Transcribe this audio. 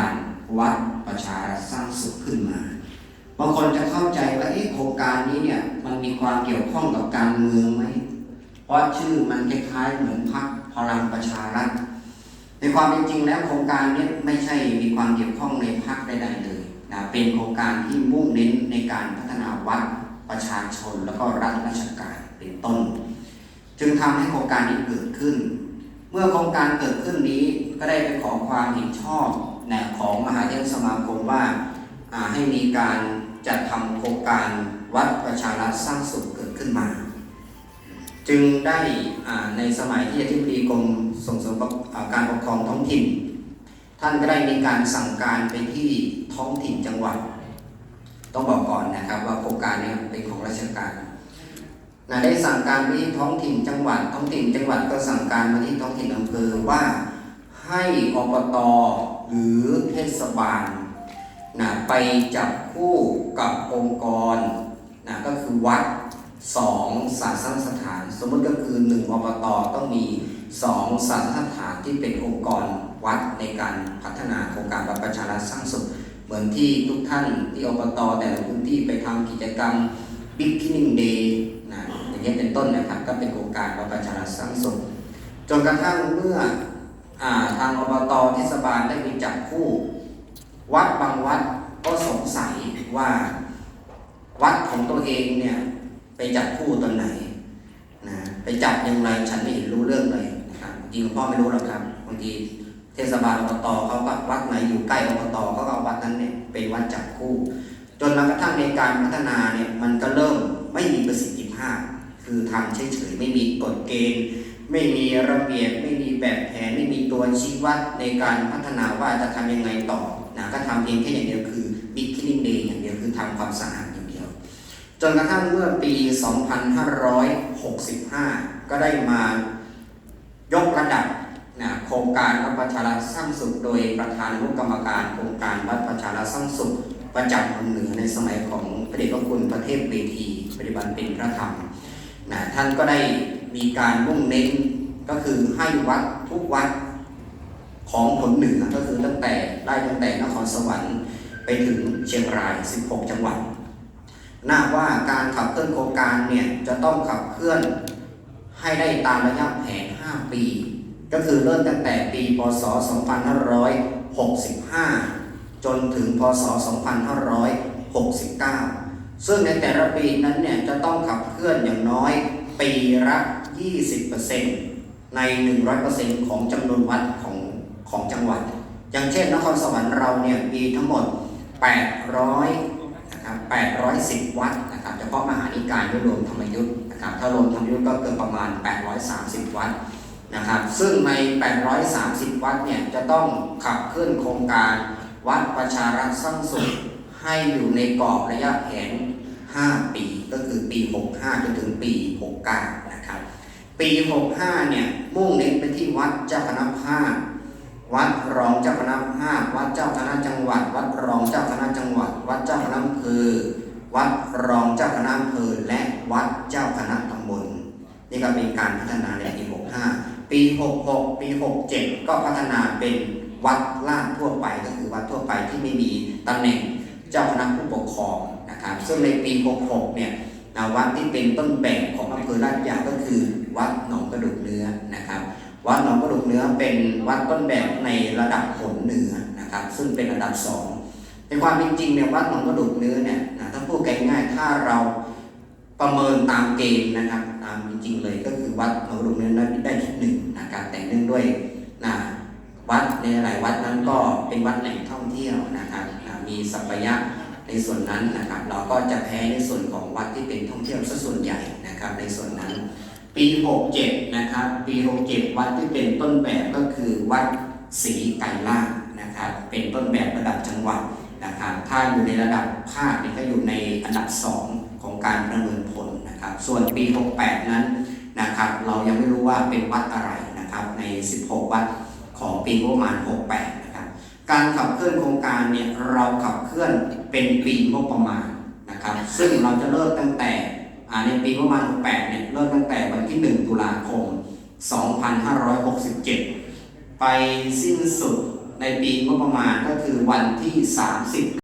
การวัดประชาสร้างสุขขึ้นมา บางคนจะเข้าใจว่าเอ๊ะโครงการนี้เนี่ยมันมีความเกี่ยวข้องกับการเมืองไหม เพราะชื่อมันคล้ายๆเหมือนพรรคพลังประชารัฐ ในความเป็นจริงแล้วโครงการนี้ไม่ใช่มีความเกี่ยวข้องในพรรคใดๆเลยนะเป็นโครงการที่มุ่งเน้นในการพัฒนาวัดประชาชนแล้วก็รัฐราชการเป็นต้น จึงทำให้โครงการนี้เกิดขึ้น เมื่อโครงการเกิดขึ้นนี้ก็ได้ไปขอความเห็นชอบนะของมหาเทรสมาคมว่าให้มีการจัดทำโครงการวัดประชารัฐสร้างสุขเกิดขึ้นมา จึงได้ในสมัยที่อธิบดีกรมส่งเสริมการปกครองท้องถิ่น ท่านก็ได้มีการสั่งการไปที่ท้องถิ่นจังหวัด ต้องบอกก่อนนะครับว่าโครงการนี้เป็นของราชการ นะได้สั่งการไปที่ท้องถิ่นจังหวัด ท้องถิ่นจังหวัดก็สั่งการมาที่ท้องถิ่นอำเภอว่าให้อบตหรือเทศบาลนะไปจับคู่กับองค์กรนะก็คือวัดสองศาสนสถาน สมมติก็คือหนึ่งอบตต้องมีสองศาสนสถานที่เป็นองค์กรวัดในการพัฒนาโครงการวัดประชารัฐสร้างสุขเหมือนที่ทุกท่านที่อบตแต่ละพื้นที่ไปทำกิจกรรม Big Cleaning Day ะอย่างนี้ยเป็นต้นนะครับก็เป็นโครงการวัดประชารัฐสร้างสุขจนกระทั่งเมื่ออทางอบตเทศบาลได้มีจับคู่ วัดบางวัดก็สงสัยว่าวัดของตัวเองเนี่ยไปจับคู่ตอนไหนนะไปจับยังไงฉันไม่เห็นรู้เรื่องเลยนะครับจริงพ่อไม่รู้หรอกครับบางทีเทศบาลอบตเขาก็วัดไหนอยู่ใกล้อบตเขาก็เอาวัดนั้นเนี่ยเป็นวัดจับคู่ จนกระทั่งในการพัฒนาเนี่ยมันก็เริ่มไม่มีประสิทธิ คือทำเฉยๆไม่มีกฎเกณฑ์ ไม่มีระเบียบไม่มีแบบแผนไม่มีตัวชี้วัดในการพัฒนาว่าจะทำยังไงต่อนะก็ทำเพียงแค่อย่างเดียวคือ Big Cleaning Day อย่างเดียวคือทำความสะอาดอย่างเดียว จนกระทั่งเมื่อปี 2565 ก็ได้มายกระดับนะโครงการวัดประชารัฐสร้างสุขโดยประธานอนุกรรมการโครงการวัดประชารัฐสร้างสุขประจำเมืองเหนือในสมัยของพระเดชพระคุณพระเทพเวทีปฏิบัติเป็นพระธรรม นะท่านก็ได้มีการมุ่งเน้นก็คือให้วัดทุกวัดของผลเหนือก็คือตั้งแต่ไล่ตั้งแต่นครสวรรค์ไปถึงเชียงราย 16 จังหวัดน่าว่าการขับเคลื่อนโครงการเนี่ยจะต้องขับเคลื่อนให้ได้ตามระยะแผน 5 ปี ก็คือเริ่มตั้งแต่ปีพศ 2565 จนถึงพศ 2569 ซึ่งในแต่ละปีนั้นเนี่ยจะต้องขับเคลื่อนอย่างน้อยปีละ20%ใน 100%ของจำนวนวัดของของจังหวัด อย่างเช่นนครสวรรค์เราเนี่ยมีทั้งหมด 800นะครับ810 วัดนะครับเฉพาะมหานิกายไม่รวมธรรมยุทธ์นะครับถ้ารวมธรรมยุทธ์ก็เกินประมาณ 830 วัดนะครับซึ่งใน 830 วัดเนี่ยจะต้องขับเคลื่อนโครงการวัดประชารัฐสร้างสุข ให้อยู่ในกรอบระยะแผน 5 ปีก็คือปี 65 จนถึงปี 69 นะครับ ปี 65 เนี่ยมุ่งเน้นไปที่วัดเจ้าคณะภาควัดรองเจ้าคณะภาควัดเจ้าคณะจังหวัด วัดรองเจ้าคณะจังหวัด วัดเจ้าคณะอำเภอวัดรองเจ้าคณะอำเภอและวัดเจ้าคณะตำบลนี่ก็เป็นการพัฒนาในปี 65 ปี 66 ปี 67 ก็พัฒนาเป็นวัดลาดทั่วไปก็คือวัดทั่วไปที่ไม่มีตำแหน่ง เจ้าคณะผู้ปกครองนะครับซึ่งในปี 66 เนี่ยวัดที่เป็นต้นแบบของอำเภอลาดยาก็คือ วัดหนองกระดูกเนื้อนะครับ วัดหนองกระดูกเนื้อเป็นวัดต้นแบบในระดับผลเหนือนะครับ ซึ่งเป็นระดับสองในความเป็นจริงเนี่ยวัดหนองกระดูกเนื้อเนี่ยนะถ้าพูดง่ายๆถ้าเราประเมินตามเกณฑ์นะครับ ตามจริงๆเลยก็คือวัดหนองกระดูกเนื้อนั้นได้ที่หนึ่งนะครับแต่เนื่องด้วยนะ วัดในหลายวัดนั้นก็เป็นวัดแหล่งท่องเที่ยวนะครับมีสัพยะในส่วนนั้นนะครับเราก็จะแพ้ในส่วนของวัดที่เป็นท่องเที่ยวซะส่วนใหญ่นะครับในส่วนนั้น ปี 67 นะครับ ปี 67 วัดที่เป็นต้นแบบก็คือวัดศรีไกรลาชนะครับเป็นต้นแบบระดับจังหวัดนะครับถ้าอยู่ในระดับภาคเนี่ยก็อยู่ในอันดับ 2 ของการประเมินผลนะครับส่วนปี 68 นั้นนะครับเรายังไม่รู้ว่าเป็นวัดอะไรนะครับใน 16 วัด ของปีงบประมาณ 68 นะครับ การขับเคลื่อนโครงการเนี่ยเราขับเคลื่อนเป็นปีงบประมาณนะครับ ซึ่งเราจะเริ่มตั้งแต่ในปีประมาณ 68 เนี่ยเริ่มตั้งแต่วันที่ 1 ตุลาคม 2567 ไปสิ้นสุดในปีงบประมาณก็คือวันที่ 30